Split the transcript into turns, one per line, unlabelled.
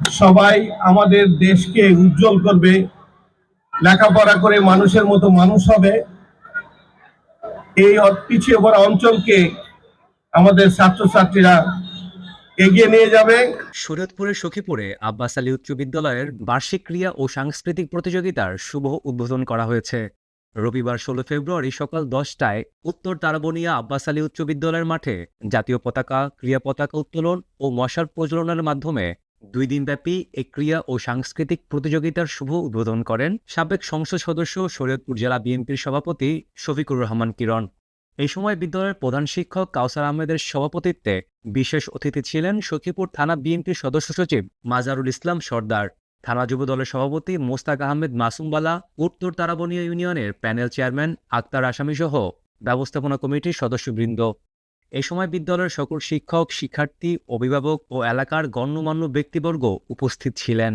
সবাই আমাদের দেশকে উজ্জ্বল করবে, লেখাপড়া করে মানুষের মতো মানুষ হবে। এই পিছিয়ে পড়া অঞ্চলকে আমাদের ছাত্রছাত্রীরা এগিয়ে নিয়ে যাবে।
শরীয়তপুরের সখীপুরে আব্বাস আলী উচ্চ বিদ্যালয়ের বার্ষিক ক্রিয়া ও সাংস্কৃতিক প্রতিযোগিতার শুভ উদ্বোধন করা হয়েছে। রবিবার ষোলো ফেব্রুয়ারি সকাল দশটায় উত্তর তারাবনিয়া আব্বাস আলী উচ্চ বিদ্যালয়ের মাঠে জাতীয় পতাকা, ক্রিয়া পতাকা উত্তোলন ও মশাল প্রজ্বলনের মাধ্যমে দুই দিনব্যাপী এই ক্রিয়া ও সাংস্কৃতিক প্রতিযোগিতার শুভ উদ্বোধন করেন সাবেক সংসদ সদস্য শরীয়তপুর জেলা বিএনপির সভাপতি শফিকুর রহমান কিরণ। এই সময় বিদ্যালয়ের প্রধান শিক্ষক কাউসার আহমেদের সভাপতিত্বে বিশেষ অতিথি ছিলেন সখীপুর থানা বিএনপির সদস্য সচিব মাজারুল ইসলাম সর্দার। থানা যুব দলের সভাপতি মোস্তাক আহমেদ মাসুমবালা, উত্তর তারাবনিয়া ইউনিয়নের প্যানেল চেয়ারম্যান আক্তার আসামি সহ ব্যবস্থাপনা কমিটির সদস্যবৃন্দ। এ সময় বিদ্যালয়ের সকল শিক্ষক শিক্ষার্থী অভিভাবক ও এলাকার গণ্যমান্য ব্যক্তিবর্গ উপস্থিত ছিলেন।